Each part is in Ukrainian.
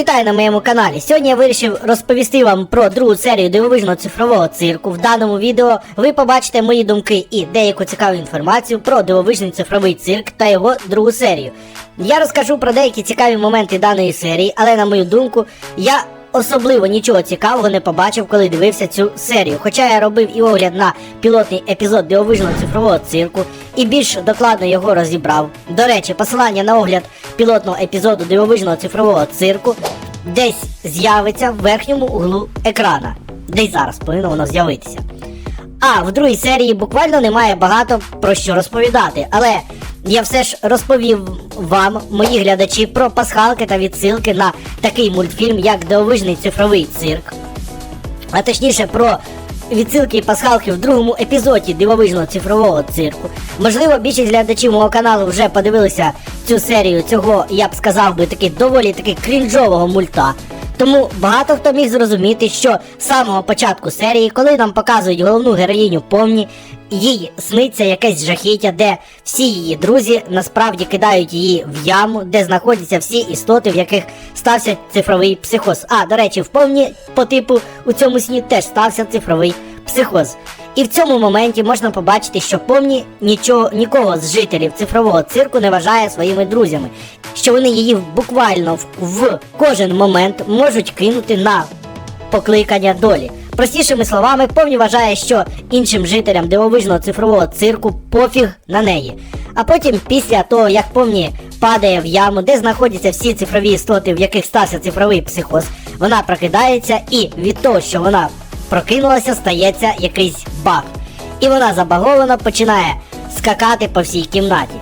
вітаю на моєму каналі. Сьогодні я вирішив розповісти вам про другу серію дивовижного цифрового цирку. В даному відео ви побачите мої думки і деяку цікаву інформацію про дивовижний цифровий цирк та його другу серію. Я розкажу про деякі цікаві моменти даної серії, але на мою думку, я особливо нічого цікавого не побачив, коли дивився цю серію. Хоча я робив і огляд на пілотний епізод дивовижного цифрового цирку і більш докладно його розібрав. До речі, посилання на огляд пілотного епізоду дивовижного цифрового цирку десь з'явиться в верхньому углу екрана. Десь зараз повинно воно з'явитися. А в другій серії буквально немає багато про що розповідати, але я все ж розповів вам, мої глядачі, про пасхалки та відсилки на такий мультфільм, як Дивовижний цифровий цирк. А точніше про відсилки і пасхалки в другому епізоді дивовижного цифрового цирку. Можливо, більшість глядачів мого каналу вже подивилися цю серію цього, я б сказав би, таки доволі таки крінжового мульта. Тому багато хто міг зрозуміти, що з самого початку серії, коли нам показують головну героїню повні, їй сниться якесь жахіття, де всі її друзі насправді кидають її в яму, де знаходяться всі істоти, в яких стався цифровий психоз. А, до речі, в повні по типу у цьому сні теж стався цифровий психоз. І в цьому моменті можна побачити, що помні нічого нікого з жителів цифрового цирку не вважає своїми друзями, що вони її буквально в, кожен момент можуть кинути на покликання долі. Простішими словами, повні вважає, що іншим жителям дивовижного цифрового цирку пофіг на неї. А потім, після того, як повні падає в яму, де знаходяться всі цифрові істоти, в яких стався цифровий психоз, вона прокидається і від того, що вона прокинулася, стається якийсь баг. І вона забаговано починає скакати по всій кімнаті.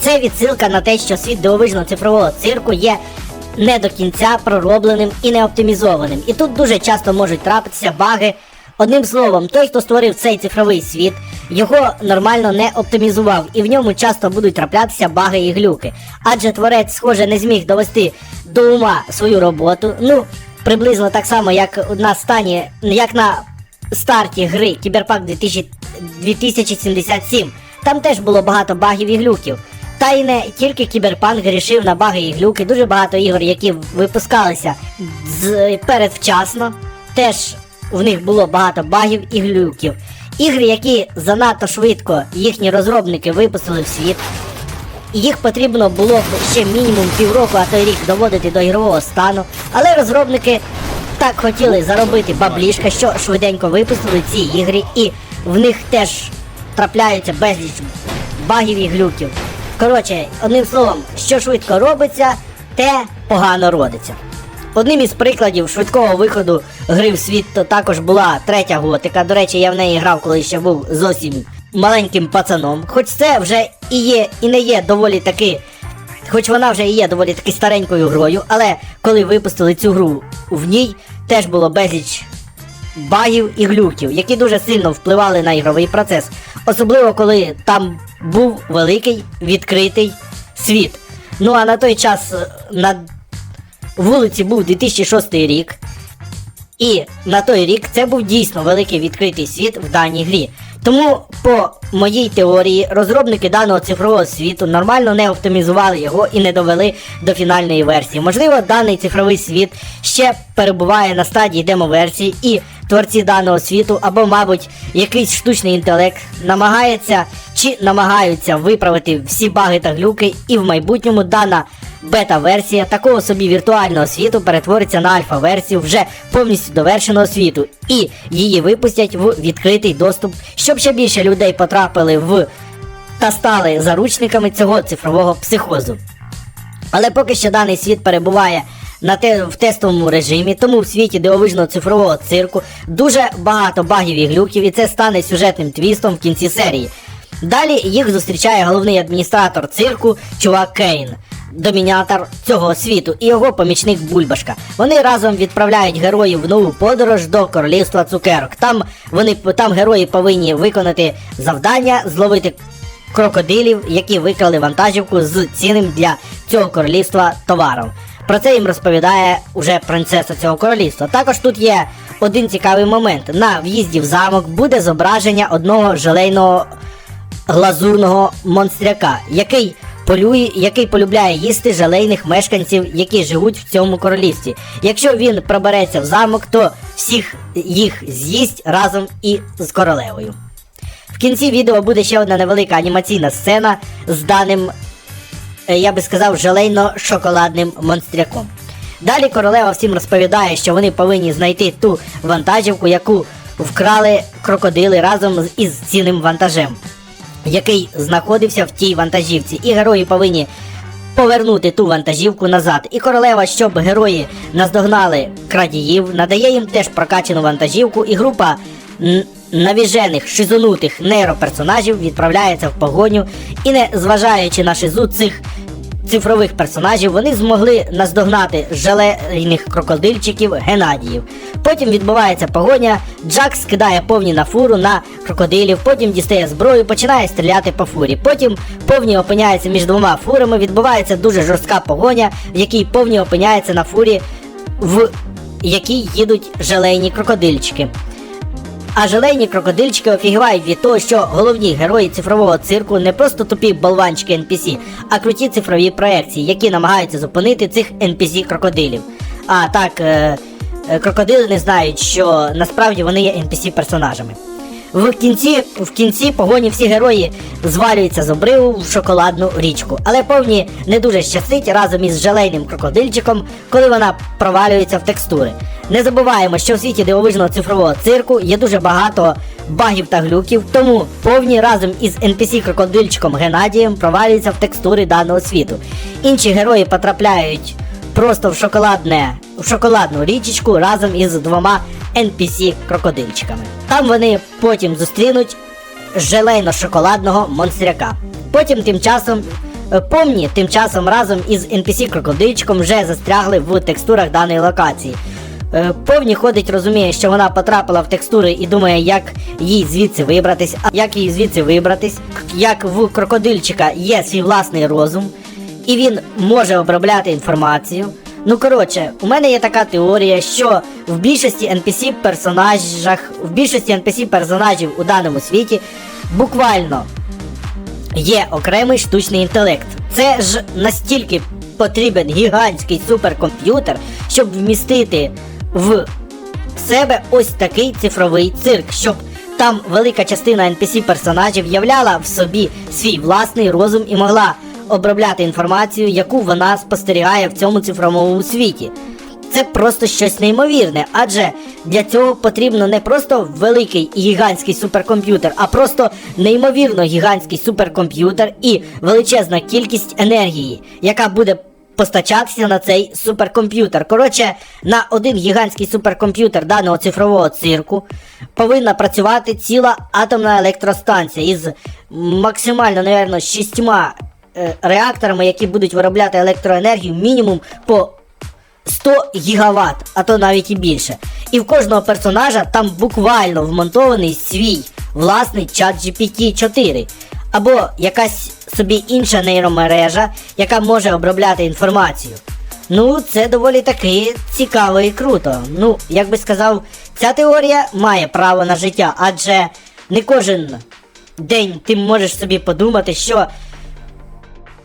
Це відсилка на те, що світ дивовижного цифрового цирку є не до кінця проробленим і не оптимізованим. І тут дуже часто можуть трапитися баги. Одним словом, той, хто створив цей цифровий світ, його нормально не оптимізував, і в ньому часто будуть траплятися баги і глюки. Адже творець, схоже, не зміг довести до ума свою роботу. Ну, приблизно так само, як на стані, як на старті гри Кіберпанк 2000 2077. Там теж було багато багів і глюків. Та й не тільки Кіберпанк грішив на баги і глюки, дуже багато ігор, які випускалися з передвчасно, теж в них було багато багів і глюків. Ігри, які занадто швидко їхні розробники випустили в світ, їх потрібно було б ще мінімум півроку, а то й рік доводити до ігрового стану. Але розробники так хотіли заробити баблішка, що швиденько випустили ці ігри, і в них теж трапляються безліч багів і глюків. Коротше, одним словом, що швидко робиться, те погано родиться. Одним із прикладів швидкого виходу гри в світ то також була третя готика. До речі, я в неї грав, коли ще був зовсім маленьким пацаном. Хоч це вже і є, і не є доволі таки. Хоч вона вже і є доволі таки старенькою грою, але коли випустили цю гру в ній, теж було безліч багів і глюків, які дуже сильно впливали на ігровий процес. Особливо коли там був великий відкритий світ. Ну а на той час е, на вулиці був 2006 рік. І на той рік це був дійсно великий відкритий світ в даній грі. Тому, по моїй теорії, розробники даного цифрового світу нормально не оптимізували його і не довели до фінальної версії. Можливо, даний цифровий світ ще перебуває на стадії демоверсії, і творці даного світу, або, мабуть, якийсь штучний інтелект намагається чи намагаються виправити всі баги та глюки, і в майбутньому дана бета-версія такого собі віртуального світу перетвориться на альфа-версію вже повністю довершеного світу, і її випустять в відкритий доступ, щоб ще більше людей потрапили в та стали заручниками цього цифрового психозу. Але поки що даний світ перебуває на те, в тестовому режимі, тому в світі дивовижного цифрового цирку дуже багато багів і глюків, і це стане сюжетним твістом в кінці серії. Далі їх зустрічає головний адміністратор цирку, чувак Кейн, домінатор цього світу, і його помічник Бульбашка. Вони разом відправляють героїв в нову подорож до королівства цукерок. Там вони там герої повинні виконати завдання, зловити крокодилів, які викрали вантажівку з цінним для цього королівства товаром. Про це їм розповідає уже принцеса цього королівства. Також тут є один цікавий момент. На в'їзді в замок буде зображення одного желейного глазурного монстряка, який полює, який полюбляє їсти жалейних мешканців, які живуть в цьому королівстві. Якщо він пробереться в замок, то всіх їх з'їсть разом і з королевою. В кінці відео буде ще одна невелика анімаційна сцена з даним, е, я би сказав, жалейно-шоколадним монстряком. Далі королева всім розповідає, що вони повинні знайти ту вантажівку, яку вкрали крокодили разом із цінним вантажем, який знаходився в тій вантажівці. І герої повинні повернути ту вантажівку назад. І королева, щоб герої наздогнали крадіїв, надає їм теж прокачану вантажівку, і група навіжених шизонутих нейроперсонажів відправляється в погоню, і не зважаючи на шизу цих цифрових персонажів, вони змогли наздогнати жалейних крокодильчиків Геннадіїв. Потім відбувається погоня, Джак скидає повні на фуру на крокодилів, потім дістає зброю, починає стріляти по фурі. Потім повні опиняється між двома фурами, відбувається дуже жорстка погоня, в якій повні опиняється на фурі, в якій їдуть жалейні крокодильчики. А желейні крокодильчики офігівають від того, що головні герої цифрового цирку не просто тупі болванчики NPC, а круті цифрові проекції, які намагаються зупинити цих NPC крокодилів. А так, е, е, крокодили не знають, що насправді вони є NPC персонажами. В кінці, в кінці погоні всі герої звалюються з обриву в шоколадну річку, але повні не дуже щастить разом із жалейним крокодильчиком, коли вона провалюється в текстури. Не забуваємо, що в світі дивовижного цифрового цирку є дуже багато багів та глюків, тому повні разом із NPC крокодильчиком Геннадієм провалюються в текстури даного світу. Інші герої потрапляють просто в шоколадне в шоколадну річечку разом із двома NPC крокодильчиками. Там вони потім зустрінуть желейно-шоколадного монстряка. Потім тим часом. е, Помні тим часом разом із NPC крокодильчиком вже застрягли в текстурах даної локації. Е, Повні ходить, розуміє, що вона потрапила в текстури і думає, як їй звідси вибратись, як їй звідси вибратись, як в крокодильчика є свій власний розум, і він може обробляти інформацію. Ну коротше, у мене є така теорія, що в більшості NPC персонажах, в більшості NPC персонажів у даному світі буквально є окремий штучний інтелект. Це ж настільки потрібен гігантський суперкомп'ютер, щоб вмістити в себе ось такий цифровий цирк, щоб там велика частина NPC персонажів являла в собі свій власний розум і могла обробляти інформацію, яку вона спостерігає в цьому цифровому світі. Це просто щось неймовірне, адже для цього потрібно не просто великий і гігантський суперкомп'ютер, а просто неймовірно гігантський суперкомп'ютер і величезна кількість енергії, яка буде постачатися на цей суперкомп'ютер. Коротше, на один гігантський суперкомп'ютер даного цифрового цирку повинна працювати ціла атомна електростанція із максимально, напевно, шістьма реакторами, які будуть виробляти електроенергію мінімум по 100 гігаватт, а то навіть і більше. І в кожного персонажа там буквально вмонтований свій власний чат GPT-4. Або якась собі інша нейромережа, яка може обробляти інформацію. Ну, це доволі таки цікаво і круто. Ну, як би сказав, ця теорія має право на життя, адже не кожен день ти можеш собі подумати, що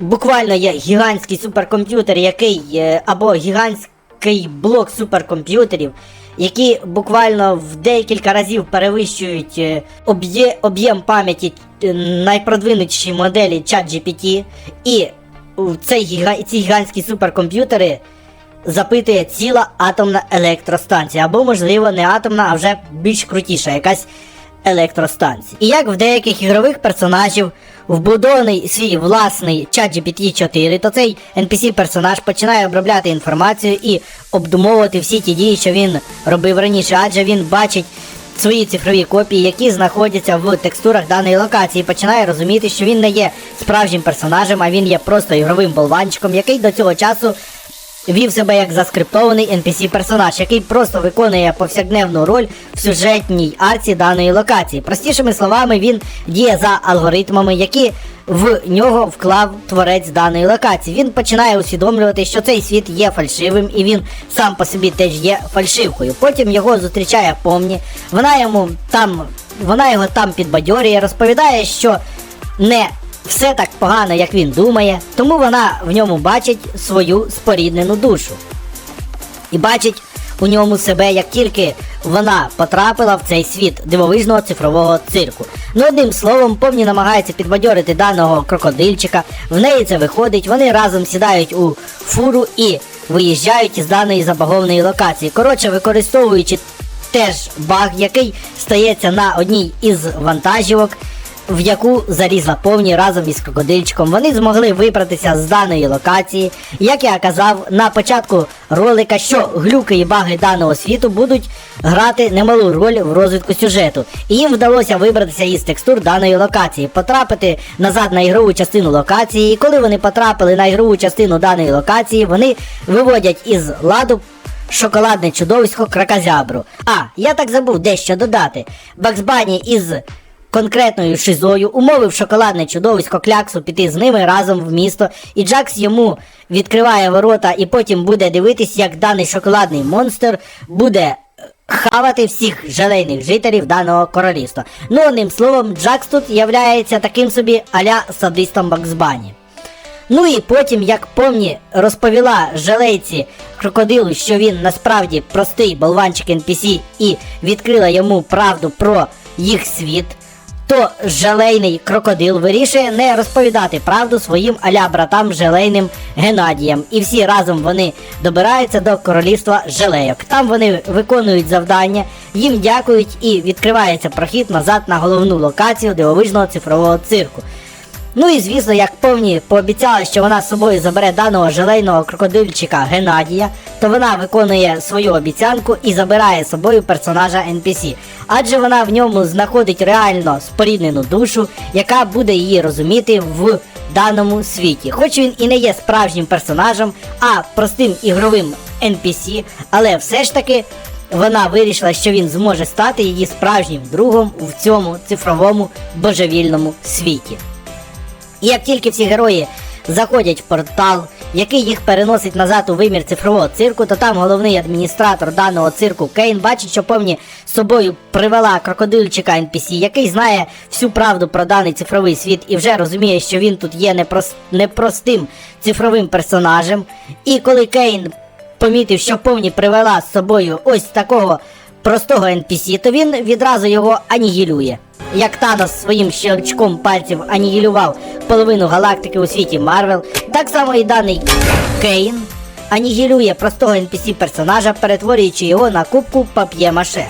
буквально є гігантський суперкомп'ютер, який е, або гігантський блок суперкомп'ютерів, які буквально в декілька разів перевищують е, об'є- об'єм пам'яті е, найпродвинутіші моделі ChatGPT, і цей гіга- ці гігантські суперкомп'ютери запитує ціла атомна електростанція, або, можливо, не атомна, а вже більш крутіша, якась електростанції. І як в деяких ігрових персонажів вбудований свій власний чат GPT-4, то цей NPC-персонаж починає обробляти інформацію і обдумовувати всі ті дії, що він робив раніше, адже він бачить свої цифрові копії, які знаходяться в текстурах даної локації, починає розуміти, що він не є справжнім персонажем, а він є просто ігровим болванчиком, який до цього часу вів себе як заскриптований NPC-персонаж, який просто виконує повсякденну роль в сюжетній арці даної локації. Простішими словами, він діє за алгоритмами, які в нього вклав творець даної локації. Він починає усвідомлювати, що цей світ є фальшивим, і він сам по собі теж є фальшивкою. Потім його зустрічає помні. Вона йому там, вона його там підбадьорює, розповідає, що не все так погано, як він думає, тому вона в ньому бачить свою споріднену душу. І бачить у ньому себе, як тільки вона потрапила в цей світ дивовижного цифрового цирку. Ну, одним словом, повні намагається підбадьорити даного крокодильчика. В неї це виходить. Вони разом сідають у фуру і виїжджають із даної забагованої локації. Коротше, використовуючи теж баг, який стається на одній із вантажівок в яку залізла повні разом із крокодильчиком. Вони змогли вибратися з даної локації. Як я казав на початку ролика, що глюки і баги даного світу будуть грати немалу роль в розвитку сюжету. І їм вдалося вибратися із текстур даної локації, потрапити назад на ігрову частину локації. І коли вони потрапили на ігрову частину даної локації, вони виводять із ладу. Шоколадне чудовисько кракозябру. А, я так забув дещо додати. Баксбані із конкретною шизою умовив шоколадне чудовисько кляксу піти з ними разом в місто, і Джакс йому відкриває ворота і потім буде дивитись, як даний шоколадний монстр буде е, хавати всіх желейних жителів даного королівства. Ну, одним словом, Джакс тут являється таким собі аля садистом Баксбані. Ну і потім, як помні, розповіла жалейці крокодилу, що він насправді простий болванчик NPC і відкрила йому правду про їх світ, то жалейний крокодил вирішує не розповідати правду своїм аля братам желейним Геннадіям. І всі разом вони добираються до королівства желейок. Там вони виконують завдання, їм дякують і відкривається прохід назад на головну локацію дивовижного цифрового цирку. Ну і звісно, як повні пообіцяла, що вона з собою забере даного желейного крокодильчика Геннадія, то вона виконує свою обіцянку і забирає з собою персонажа NPC. Адже вона в ньому знаходить реально споріднену душу, яка буде її розуміти в даному світі. Хоч він і не є справжнім персонажем, а простим ігровим NPC, але все ж таки. Вона вирішила, що він зможе стати її справжнім другом в цьому цифровому божевільному світі. І як тільки всі герої заходять в портал, який їх переносить назад у вимір цифрового цирку, то там головний адміністратор даного цирку Кейн бачить, що повні з собою привела крокодильчика NPC, який знає всю правду про даний цифровий світ і вже розуміє, що він тут є непрос... непростим цифровим персонажем. І коли Кейн помітив, що повні привела з собою ось такого простого NPC, то він відразу його анігілює. Як Танос своїм щелчком пальців анігілював половину галактики у світі Марвел, так само і даний Кейн анігілює простого NPC персонажа, перетворюючи його на кубку пап'є-маше.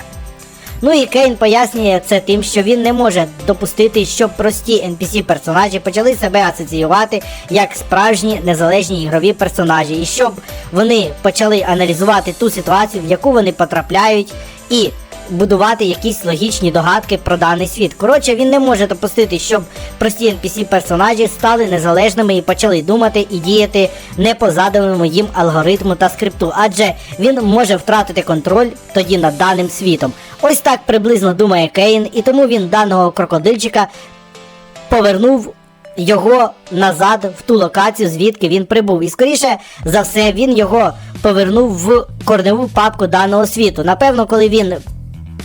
Ну і Кейн пояснює це тим, що він не може допустити, щоб прості NPC персонажі почали себе асоціювати як справжні незалежні ігрові персонажі, і щоб вони почали аналізувати ту ситуацію, в яку вони потрапляють, і будувати якісь логічні догадки про даний світ. Коротше, він не може допустити, щоб прості NPC персонажі стали незалежними і почали думати і діяти не по заданому їм алгоритму та скрипту, адже він може втратити контроль тоді над даним світом. Ось так приблизно думає Кейн, і тому він даного крокодильчика повернув. Його назад в ту локацію, звідки він прибув. І скоріше за все, він його повернув в корневу папку даного світу. Напевно, коли він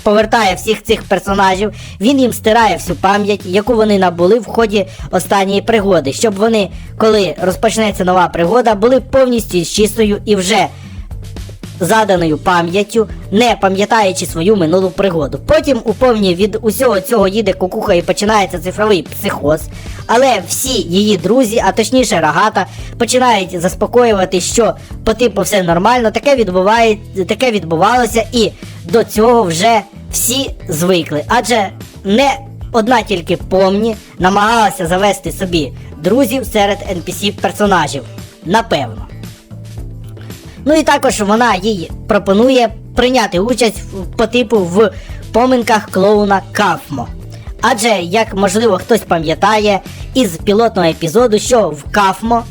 повертає всіх цих персонажів, він їм стирає всю пам'ять, яку вони набули в ході останньої пригоди, щоб вони, коли розпочнеться нова пригода, були повністю з чистою і вже заданою пам'яттю, не пам'ятаючи свою минулу пригоду. Потім у повні від усього цього їде кукуха і починається цифровий психоз. Але всі її друзі, а точніше рогата, починають заспокоювати, що по типу все нормально, таке відбуває, таке відбувалося, і до цього вже всі звикли. Адже не одна тільки помні намагалася завести собі друзів серед NPC персонажів. Напевно. Ну і також вона їй пропонує прийняти участь по типу в поминках клоуна Кафмо. Адже, як можливо хтось пам'ятає, із пілотного епізоду, що в Кафмо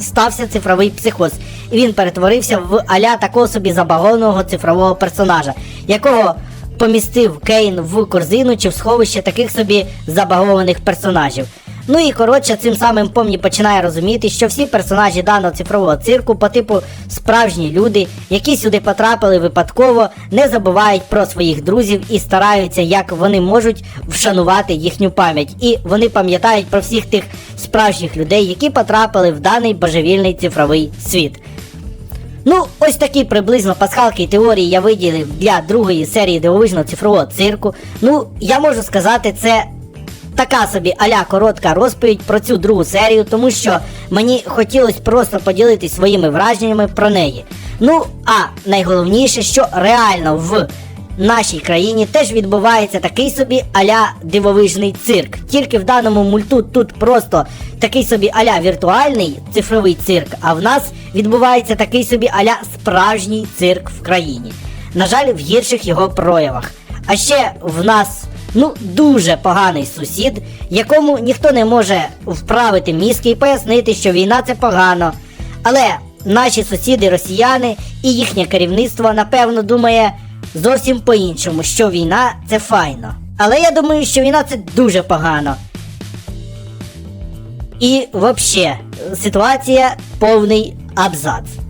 стався, цифровий психоз, і він перетворився в аля такого собі забагованого цифрового персонажа, якого помістив Кейн в корзину чи в сховище таких собі забагованих персонажів. Ну і коротше, цим самим помні починає розуміти, що всі персонажі даного цифрового цирку по типу справжні люди, які сюди потрапили випадково, не забувають про своїх друзів і стараються, як вони можуть вшанувати їхню пам'ять. І вони пам'ятають про всіх тих справжніх людей, які потрапили в даний божевільний цифровий світ. Ну, ось такі приблизно пасхалки і теорії я виділив для другої серії дивовижного цифрового цирку. Ну, я можу сказати, це така собі аля коротка розповідь про цю другу серію, тому що мені хотілося просто поділитись своїми враженнями про неї. Ну, а найголовніше, що реально в нашій країні теж відбувається такий собі аля дивовижний цирк. Тільки в даному мульту тут просто такий собі аля віртуальний цифровий цирк, а в нас відбувається такий собі аля справжній цирк в країні. На жаль, в гірших його проявах. А ще в нас ну дуже поганий сусід, якому ніхто не може вправити мізки і пояснити, що війна це погано. Але наші сусіди, росіяни і їхнє керівництво, напевно, думає зовсім по-іншому, що війна це файно. Але я думаю, що війна це дуже погано. І взагалі, ситуація повний абзац.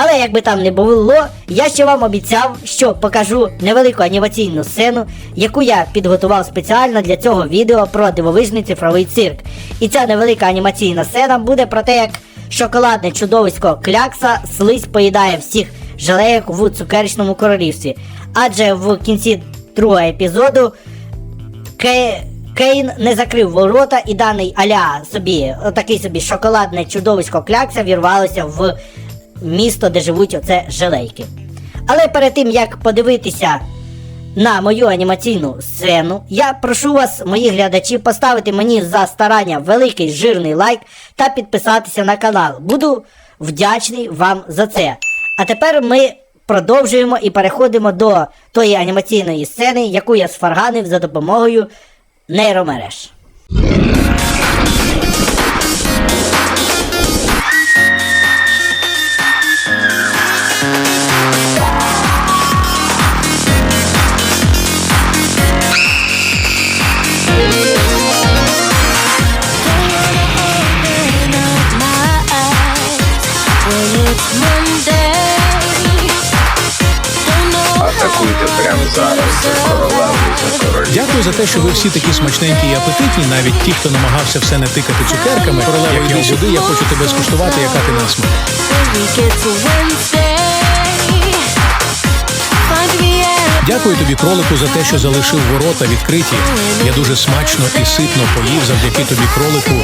Але як би там не було, я ще вам обіцяв, що покажу невелику анімаційну сцену, яку я підготував спеціально для цього відео про дивовижний цифровий цирк. І ця невелика анімаційна сцена буде про те, як шоколадне чудовисько клякса слизь поїдає всіх жалеєк в цукеричному королівстві. Адже в кінці другого епізоду Ке... Кейн не закрив ворота і даний аля собі, такий собі шоколадне чудовисько клякса вірвалося в місто, де живуть оце желейки. Але перед тим як подивитися на мою анімаційну сцену, я прошу вас, мої глядачі, поставити мені за старання великий жирний лайк та підписатися на канал. Буду вдячний вам за це. А тепер ми продовжуємо і переходимо до тої анімаційної сцени, яку я сфарганив за допомогою нейромереж. Дякую за те, що ви всі такі смачненькі і апетитні, навіть ті, хто намагався все не тикати цукерками. Королева, йди сюди, я хочу тебе скуштувати, яка ти на смак. the week it's a Wednesday. Find me at Дякую тобі, кролику, за те, що залишив ворота відкриті. Я дуже смачно і ситно поїв завдяки тобі, кролику.